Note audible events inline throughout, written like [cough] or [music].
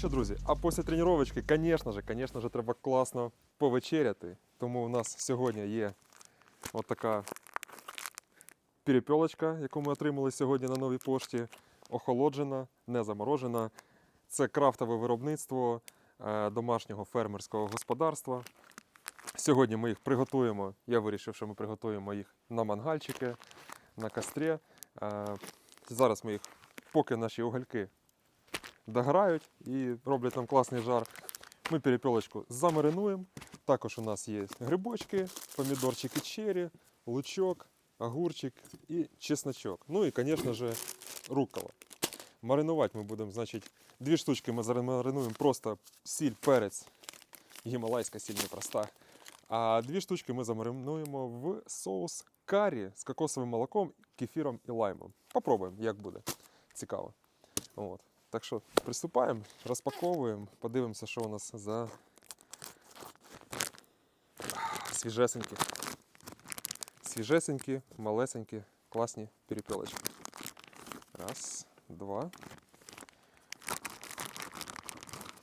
Що, друзі, а після тренувачки, звісно ж, звісно ж, треба класно повечеряти. Тому у нас сьогодні є от така перепілочка, яку ми отримали сьогодні на новій пошті. Охолоджена, не заморожена. Це крафтове виробництво е, домашнього фермерського господарства. Сьогодні ми їх приготуємо. Я вирішив, що ми приготуємо їх на мангальчики, на кострі. Е, Зараз ми їх, поки наші угольки дограють і роблять нам класний жар. Ми перепілочку замаринуємо. Також у нас є грибочки, помідорчики черрі, лучок, огурчик і чесночок. Ну і, звісно ж, рукола. Маринувати ми будемо, значить, дві штучки ми замаринуємо просто сіль, перець, гімалайська сіль непроста. А дві штучки ми замаринуємо в соус карі з кокосовим молоком, кефіром і лаймом. Попробуємо, як буде. Цікаво. От. Так що приступаємо, розпаковуємо, подивимося, що у нас за свіжесенькі. Свіжесенькі, малесенькі, класні перепілочки. Раз, два.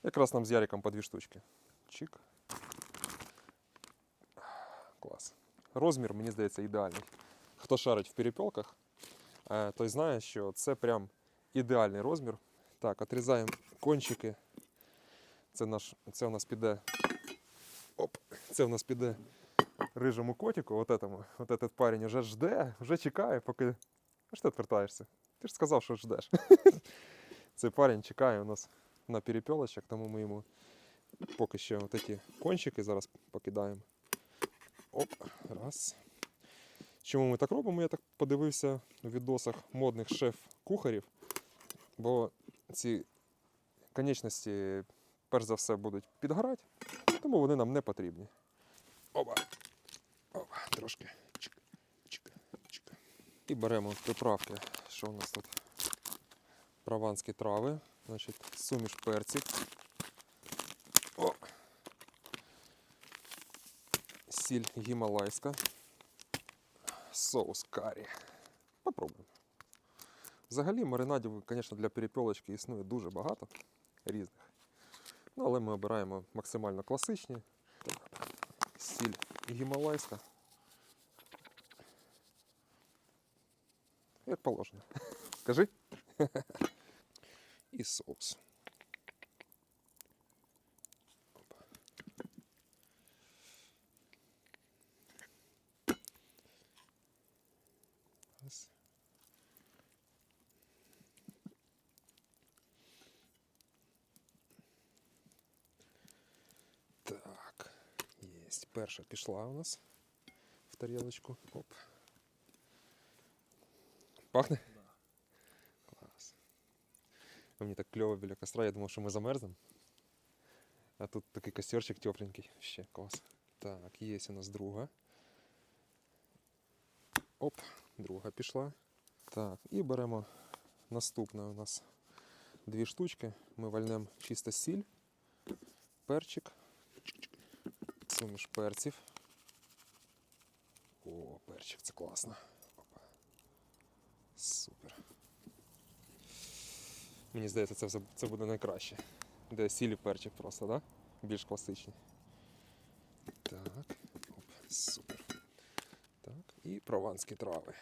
Якраз нам з Яриком по дві штучки. Чик. Клас. Розмір, мені здається, ідеальний. Хто шарить в перепілках, е, той знає, що це прям ідеальний розмір. Так, отрізаємо кончики. Це, наш, це у нас піде. Оп, це у нас піде рижому котику, от этому. От этот парень вже жде, вже чекає, поки. А що ти відвертаєшся? Ти ж сказав, що ждеш. [laughs] Цей парень чекає у нас на перепілочок, тому ми йому поки що ці кончики зараз покидаємо. Оп, раз. Чому ми так робимо? Я так подивився в відосах модних шеф-кухарів, бо ці конечності, перш за все, будуть підгорати, тому вони нам не потрібні. Оба. Оба, трошки. Чик, чик, чик. І беремо приправки, що у нас тут? Прованські трави, значить, суміш перців. О. Сіль гімалайська. Соус карі. Попробуємо. Взагалі маринадів, звісно, для перепілочки існує дуже багато різних. Ну, але ми обираємо максимально класичні. Сіль гімалайська. Як положено. [laughs] Кажи. [laughs] І соус. Опа. Раз. Так, єсть. Перша пішла у нас в тарілочку. Оп. Пахне? Клас. Мені так кльово біля костра, я думав, що ми замерзнемо. А тут такий костерчик тепленький. Ще клас. Так, є у нас друга. Оп, друга пішла. Так, і беремо наступне у нас дві штучки. Ми вальнемо чисто сіль, перчик, суміш перців. О, перчик, це класно. Опа. Супер. Мені здається, це, все- це буде найкраще. Де сіль перчик просто, да? Більш класичні. Так, оп, супер. Так, і прованські трави.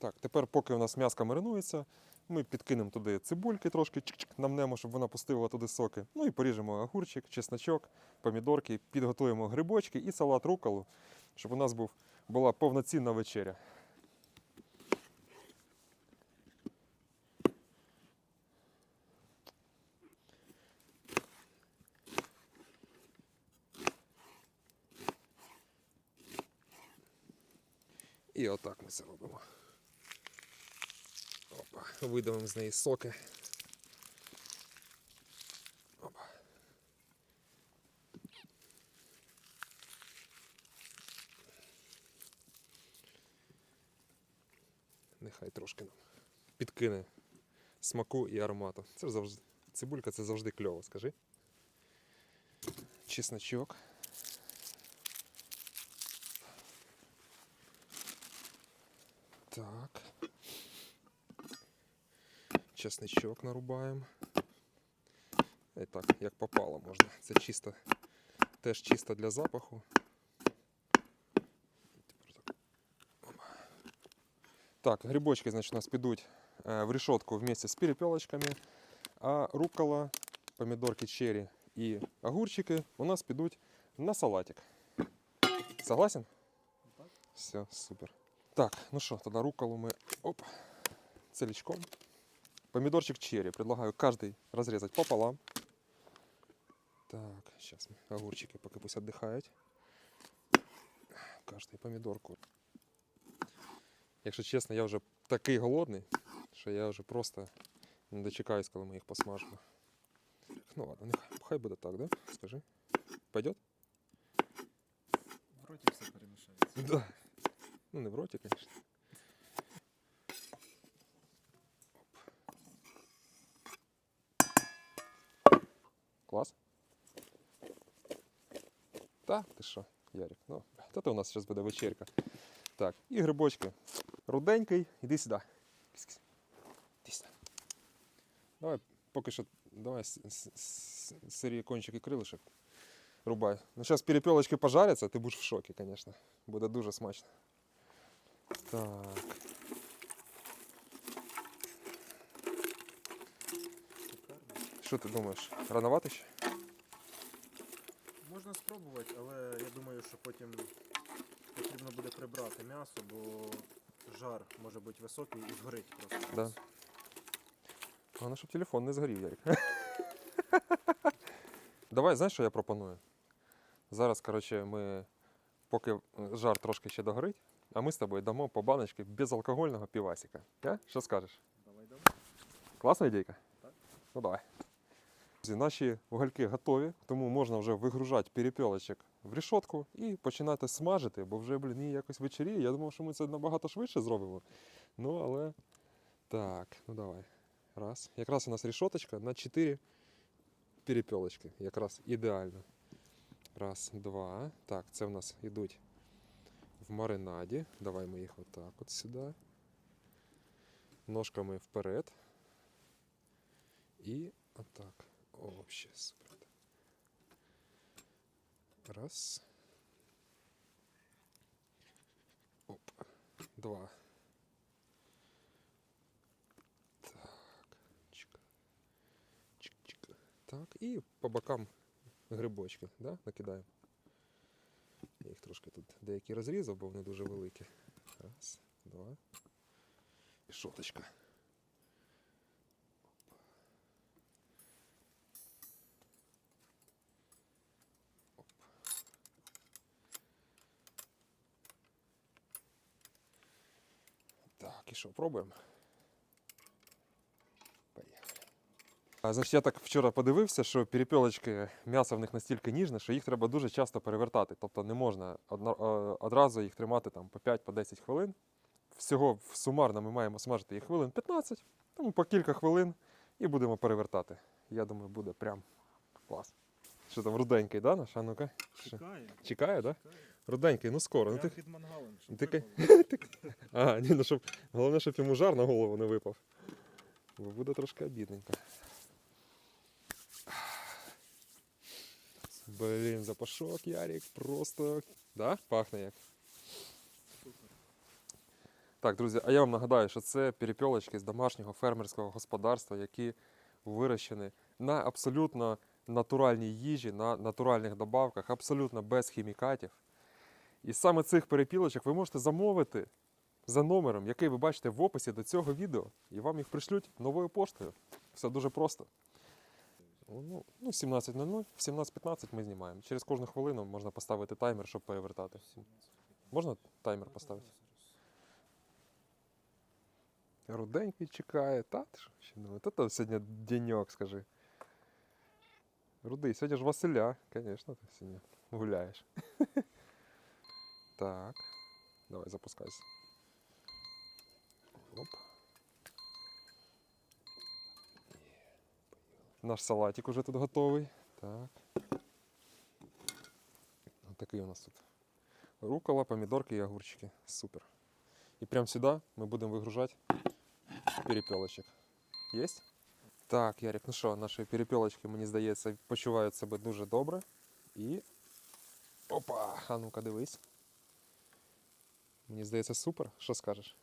Так, тепер, поки у нас м'яско маринується, ми підкинемо туди цибульки трошки, чик-чик, намнемо, щоб вона пустила туди соки. Ну і поріжемо огурчик, чесночок, помідорки, підготуємо грибочки і салат руколу, щоб у нас був, була повноцінна вечеря. І отак ми це робимо. Опа, видавимо з неї соки. Опа. Нехай трошки нам підкине смаку і аромату. Це завжди, Цибулька це завжди кльово, скажи. Чесночок. Так. Чесничок нарубаємо. І так, як попало можна. Це чисто, теж чисто для запаху. Тепер так. Опа. Так, грибочки, значить, у нас підуть е, в решетку вместе з перепелочками, а рукола, помідорки черри і огурчики у нас підуть на салатик. Согласен? Так. Все, супер. Так, ну що, тоді руколу ми оп, целичком. Помидорчик черри предлагаю каждый разрезать пополам. Так, сейчас мы огурчики пока пусть отдыхают. Каждый помидорку. Якщо чесно, я вже такий голодний, що я вже просто не дочекаюсь, коли ми їх посмажимо. Ну ладно, нехай хай буде так, да? Скажи. Пойдет? В роті все перемішається. Да. Ну, не в роті, конечно. Клас. Та, ти що, Ярик? Ну, то у нас зараз буде вечірка. Так, і грибочки. Руденький, іди сюди. Іди сюди. Давай, поки що, давай сирі кончики крилишок. Рубай. Ну, зараз перепелочки пожаряться, ти будеш в шокі, звісно. Буде дуже смачно. Так. Що ти думаєш? Рановато ще? Можна спробувати, але я думаю, що потім потрібно буде прибрати м'ясо, бо жар може бути високий і згорить просто. Да. Головне, щоб телефон не згорів, Ярик. [laughs] Давай, знаєш, що я пропоную? Зараз, коротше, ми, поки жар трошки ще догорить, а ми з тобою дамо по баночці безалкогольного півасика. А? Що скажеш? Давай давай. Класна ідейка? Так. Ну давай. Наші угольки готові, тому можна вже вигружати перепілочок в решетку і починати смажити, бо вже, блін, і якось вечеріє. Я думав, що ми це набагато швидше зробимо. Ну, але. Так, ну давай. Раз. Якраз у нас решеточка на 4 перепілочки. Якраз ідеально. Раз, два. Так, це в нас йдуть в маринаді. Давай ми їх отак от сюди. Ножками вперед. І отак. О, вообще супер. Раз. Оп. Два. Так. Чик. Чик-чик. Так. І по бокам грибочки, да? накидаємо. Я їх трошки тут деякі розрізав, бо вони дуже великі. Раз, два. І шоточка. Так, що, пробуємо? А, значить, я так вчора подивився, що перепілочки, м'ясо в них настільки ніжне, що їх треба дуже часто перевертати. Тобто не можна е, одразу їх тримати там, по 5-10 хвилин. Всього сумарно ми маємо смажити їх хвилин 15, тому по кілька хвилин і будемо перевертати. Я думаю, буде прям клас. Що там, руденький, да, наш? А ну-ка. Чекає. Чекає, да? Руденький, ну скоро. Ну, ти... під мангалом, щоб випало. [laughs] А, ні, ну щоб головне, щоб йому жар на голову не випав. Бо буде трошки обідненько. Блін, запашок, Ярик, просто. Да? Пахне як. Так, друзі, а я вам нагадаю, що це перепілочки з домашнього фермерського господарства, які вирощені на абсолютно натуральній їжі, на натуральних добавках, абсолютно без хімікатів. І саме цих перепілочок ви можете замовити за номером, який ви бачите в описі до цього відео, і вам їх пришлють новою поштою. Все дуже просто. Ну, ну 17.00, в 17.15 ми знімаємо. Через кожну хвилину можна поставити таймер, щоб перевертати. Можна таймер поставити? Руденький чекає. Та ти ще думаю? Та то сьогодні деньок, скажи. Рудий, сьогодні ж Василя, звісно, ти сьогодні гуляєш. [laughs] Так. Давай, запускайся. Оп. Є, поїхали. Наш салатик уже тут готовий. Так. Ось такий у нас тут. Рукола, помідорки і огурчики. Супер. І прямо сюди ми будемо вигружати перепілочок. Єсть? Так, Ярик, ну що, наші перепілочки, мені здається, почувають себе дуже добре. І. Опа! А ну-ка дивись. Мені здається, супер. Що скажеш?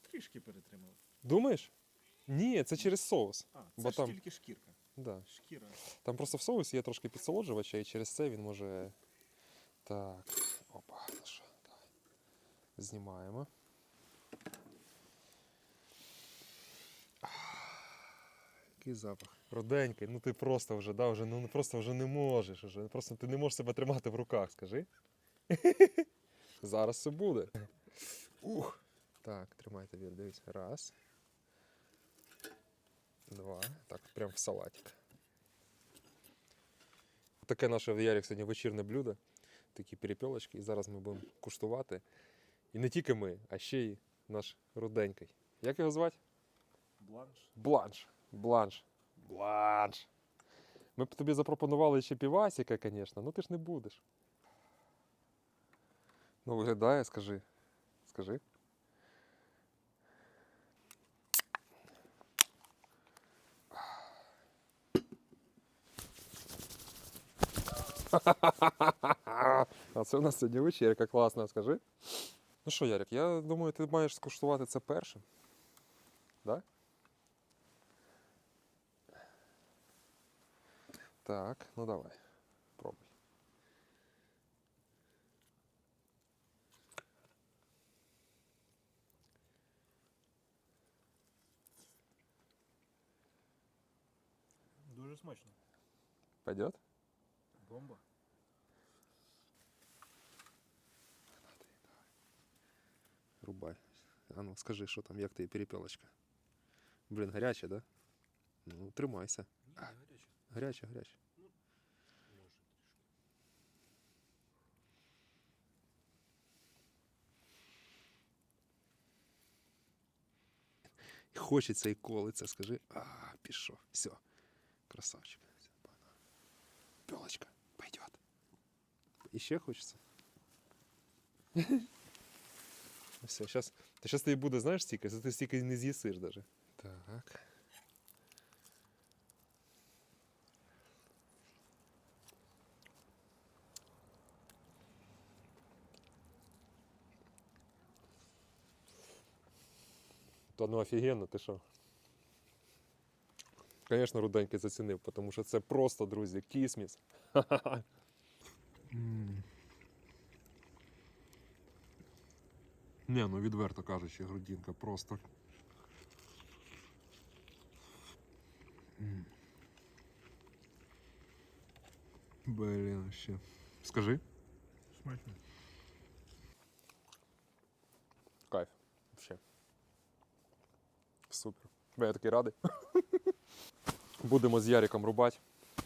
Трішки перетримав. Думаєш? Ні, це через соус. А, це Бо ж там- тільки шкірка. Да. Шкіра. Там просто в соусі є трошки підсолоджувача, і через це він може. Так. Опа, ну що, давай. Знімаємо. Який запах. Роденький, ну ти просто вже, да, вже, ну просто вже не можеш. Вже. Просто ти не можеш себе тримати в руках, скажи. Зараз все буде. Ух. Так, тримайте вір, дивись. Раз. Два. Так, прям в салатик. Таке наше в Ярик сьогодні вечірне блюдо. Такі перепілочки. І зараз ми будемо куштувати. І не тільки ми, а ще й наш руденький. Як його звати? Бланш. Бланш. Бланш. Бланш. Ми б тобі запропонували ще півасика, звісно, ну ти ж не будеш. Ну, виглядає, скажи. Скажи. [laughs] А це у нас сьогодні вечірка класна, скажи. Ну що, Ярик, я думаю, ти маєш скуштувати це першим. Да? Так, ну давай. Пробуй. смачно. Пойдет? Бомба. Рубай. А ну, скажи, що там, як ти перепілочка? Блін, гаряча, да? Ну, тримайся. Ні, гаряче. Гаряча, гаряча. Може трішки. І хочеться і колиться, скажи. А, пішов. Все. Красавчик. Всё, погнали. Пілочка, пойдет. І ще хочеться. [laughs] Все, сейчас. Та зараз тобі буде, знаєш, стільки, ти стільки не з'їсиш даже. Так. Та ну офігенно, ти що? Звісно, руденький зацінив, тому що це просто, друзі, кісміс. [laughs] Не, ну відверто кажучи, грудинка просто. М. Блін, ще. Скажи. Смачно. Кайф. Вообще. Супер. Я такий радий. [laughs] Будемо з Яриком рубати.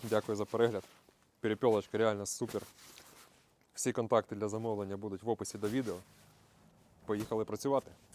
Дякую за перегляд. Перепілочка реально супер. Всі контакти для замовлення будуть в описі до відео. Поїхали працювати.